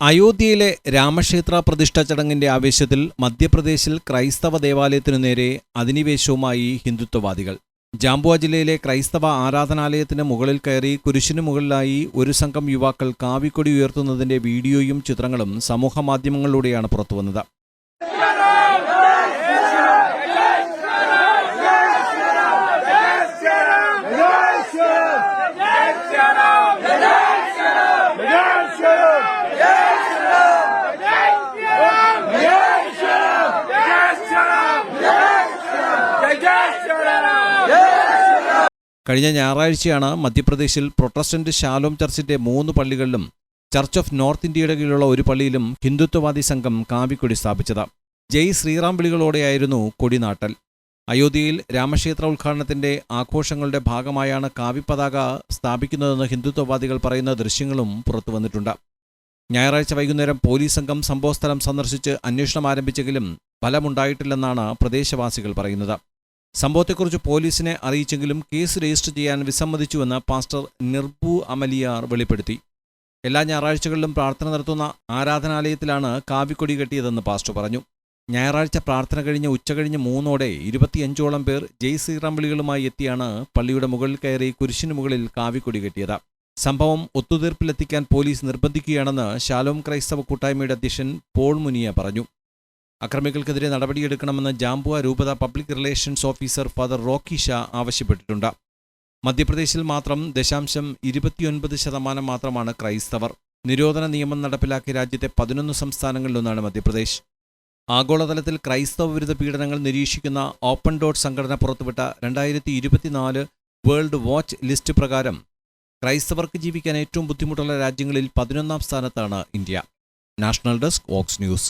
അയോധ്യയിലെ രാമക്ഷേത്ര പ്രതിഷ്ഠ ചടങ്ങിന്റെ ആവേശത്തിൽ മധ്യപ്രദേശിൽ ക്രൈസ്തവ ദേവാലയത്തിനു നേരെ അധിനിവേശവുമായി ഹിന്ദുത്വവാദികൾ. ജാംബുവ ജില്ലയിലെ ക്രൈസ്തവ ആരാധനാലയത്തിന് മുകളിൽ കയറി കുരിശിനു മുകളിലായി ഒരു സംഘം യുവാക്കൾ കാവിക്കൊടി ഉയർത്തുന്നതിന്റെ വീഡിയോയും ചിത്രങ്ങളും സമൂഹമാധ്യമങ്ങളിലൂടെയാണ് പുറത്തുവന്നത്. കഴിഞ്ഞ ഞായറാഴ്ചയാണ് മധ്യപ്രദേശിൽ പ്രൊട്ടസ്റ്റന്റ് ഷാലോം ചർച്ചിന്റെ മൂന്ന് പള്ളികളിലും ചർച്ച് ഓഫ് നോർത്ത് ഇന്ത്യയുടെ കീഴിലുള്ള ഒരു പള്ളിയിലും ഹിന്ദുത്വവാദി സംഘം കാവിക്കൊടി സ്ഥാപിച്ചത്. ജയ് ശ്രീറാം വിളികളോടെയായിരുന്നു കൊടിനാട്ടൽ. അയോധ്യയിൽ രാമക്ഷേത്ര ഉദ്ഘാടനത്തിന്റെ ആഘോഷങ്ങളുടെ ഭാഗമായാണ് കാവിപ്പതാക സ്ഥാപിക്കുന്നതെന്ന് ഹിന്ദുത്വവാദികൾ പറയുന്ന ദൃശ്യങ്ങളും പുറത്തുവന്നിട്ടുണ്ട്. ഞായറാഴ്ച വൈകുന്നേരം പോലീസ് സംഘം സംഭവസ്ഥലം സന്ദർശിച്ച് അന്വേഷണം ആരംഭിച്ചെങ്കിലും ഫലമുണ്ടായിട്ടില്ലെന്നാണ് പ്രദേശവാസികൾ പറയുന്നത്. സംഭവത്തെക്കുറിച്ച് പോലീസിനെ അറിയിച്ചെങ്കിലും കേസ് രജിസ്റ്റർ ചെയ്യാൻ വിസമ്മതിച്ചുവെന്ന് പാസ്റ്റർ നിർബു അമലിയാർ വെളിപ്പെടുത്തി. എല്ലാ ഞായറാഴ്ചകളിലും പ്രാർത്ഥന നടത്തുന്ന ആരാധനാലയത്തിലാണ് കാവിക്കൊടി കെട്ടിയതെന്ന് പാസ്റ്റർ പറഞ്ഞു. ഞായറാഴ്ച പ്രാർത്ഥന കഴിഞ്ഞ് ഉച്ചകഴിഞ്ഞ് മൂന്നോടെ ഇരുപത്തിയഞ്ചോളം പേർ ജയ് ശ്രീറാം വിളികളുമായി എത്തിയാണ് പള്ളിയുടെ മുകളിൽ കയറി കുരിശിന് മുകളിൽ കാവിക്കൊടി കെട്ടിയത്. സംഭവം ഒത്തുതീർപ്പിലെത്തിക്കാൻ പോലീസ് നിർബന്ധിക്കുകയാണെന്ന് ശാലോം ക്രൈസ്തവ കൂട്ടായ്മയുടെ അധ്യക്ഷൻ പോൾ മുനിയ പറഞ്ഞു. അക്രമികൾക്കെതിരെ നടപടിയെടുക്കണമെന്ന് ജാംബുവ രൂപത public relations officer father Rocky Shah ആവശ്യപ്പെട്ടിട്ടുണ്ട്. മധ്യപ്രദേശിൽ മാത്രം ദശാംശം ഇരുപത്തിയൊൻപത് ശതമാനം മാത്രമാണ് ക്രൈസ്തവർ. നിരോധന നിയമം നടപ്പിലാക്കിയ രാജ്യത്തെ പതിനൊന്ന് സംസ്ഥാനങ്ങളിലൊന്നാണ് മധ്യപ്രദേശ്. ആഗോളതലത്തിൽ ക്രൈസ്തവ വിരുദ്ധ പീഡനങ്ങൾ നിരീക്ഷിക്കുന്ന ഓപ്പൺ ഡോട്ട് സംഘടന പുറത്തുവിട്ട രണ്ടായിരത്തി വേൾഡ് വാച്ച് ലിസ്റ്റ് പ്രകാരം ക്രൈസ്തവർക്ക് ജീവിക്കാൻ ഏറ്റവും ബുദ്ധിമുട്ടുള്ള രാജ്യങ്ങളിൽ പതിനൊന്നാം സ്ഥാനത്താണ് India. National desk Vox news.